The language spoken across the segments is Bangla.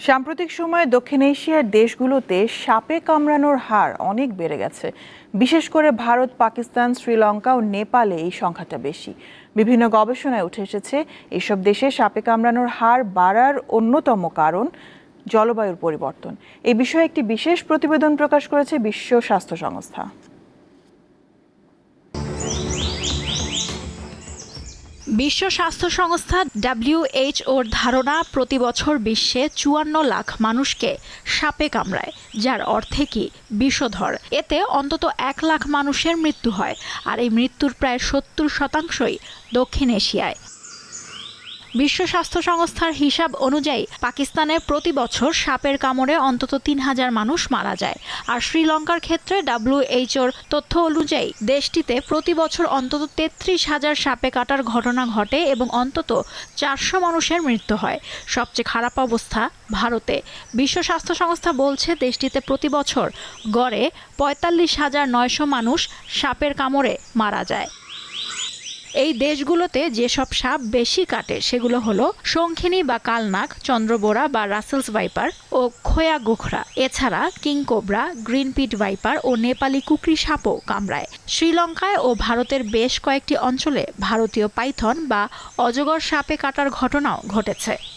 সাম্প্রতিক সময়ে দক্ষিণ এশিয়ার দেশগুলোতে সাপে কামড়ানোর হার অনেক বেড়ে গেছে। বিশেষ করে ভারত, পাকিস্তান, শ্রীলঙ্কা ও নেপালে এই সংখ্যাটা বেশি। বিভিন্ন গবেষণায় উঠে এসেছে, এসব দেশে সাপে কামড়ানোর হার বাড়ার অন্যতম কারণ জলবায়ুর পরিবর্তন। এই বিষয়ে একটি বিশেষ প্রতিবেদন প্রকাশ করেছে বিশ্ব স্বাস্থ্য সংস্থা। বিশ্ব স্বাস্থ্য সংস্থা ডাব্লিউএইচওর ধারণা প্রতি বছর বিশ্বে চুয়ান্ন লাখ মানুষকে সাপে কামড়ায়, যার অর্থে কি বিষধর। এতে অন্তত এক লাখ মানুষের মৃত্যু হয়, আর এই মৃত্যুর প্রায় সত্তর শতাংশই দক্ষিণ এশিয়ায়। বিশ্ব স্বাস্থ্য সংস্থার হিসাব অনুযায়ী পাকিস্তানে প্রতি বছর সাপের কামড়ে অন্তত তিন হাজার মানুষ মারা যায়। আর শ্রীলঙ্কার ক্ষেত্রে ডাব্লিউএইচওর তথ্য অনুযায়ী দেশটিতে প্রতি বছর অন্তত তেত্রিশ হাজার সাপে কাটার ঘটনা ঘটে এবং অন্তত চারশো মানুষের মৃত্যু হয়। সবচেয়ে খারাপ অবস্থা ভারতে। বিশ্ব স্বাস্থ্য সংস্থা বলছে, দেশটিতে প্রতি বছর গড়ে পঁয়তাল্লিশ হাজার নয়শো মানুষ সাপের কামড়ে মারা যায়। এই দেশগুলোতে যেসব সাপ বেশি কাটে, সেগুলো হলো শঙ্খিনী বা কালনাক চন্দ্রবোরা বা রাসেলস ভাইপার ও খোয়া গোখরা। এছাড়া king cobra green pit viper ও নেপালি কুকরি সাপও কামড়ায়। শ্রীলঙ্কায় ও ভারতের বেশ কয়েকটি অঞ্চলে ভারতীয় পাইথন বা অজগর সাপে কাটার ঘটনাও ঘটেছে।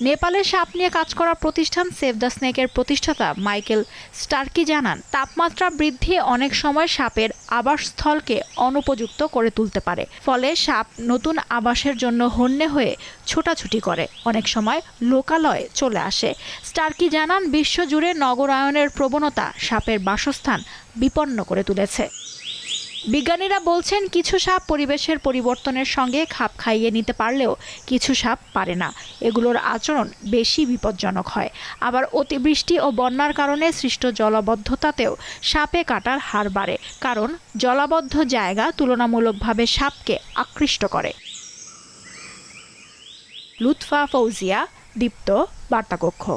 নেপালের সাপ নিয়ে কাজ করা প্রতিষ্ঠান সেভ দ্য স্নেকের প্রতিষ্ঠাতা মাইকেল স্টার্কি জানান, তাপমাত্রা বৃদ্ধি অনেক সময় সাপের আবাসস্থলকে অনুপযুক্ত করে তুলতে পারে। ফলে সাপ নতুন আবাসের জন্য হন্যে হয়ে ছোটাছুটি করে। অনেক সময় লোকালয়ে চলে আসে। স্টার্কি জানান, বিশ্বজুড়ে নগরায়নের প্রবণতা সাপের বাসস্থান বিপন্ন করে তুলেছে। বিজ্ঞানীরা বলছেন কিছু সাপ পরিবেশের পরিবর্তনের সঙ্গে খাপ খাইয়ে নিতে পারলেও কিছু সাপ পারে না। এগুলোর আচরণ বেশি বিপজ্জনক হয়। আবার অতিবৃষ্টি ও বন্যার কারণে সৃষ্ট জলাবদ্ধতাতেও সাপে কাটার হার বাড়ে, কারণ জলাবদ্ধ জায়গা তুলনামূলকভাবে সাপকে আকৃষ্ট করে। লুৎফা ফৌজিয়া, দীপ্ত, বার্তাকক্ষ।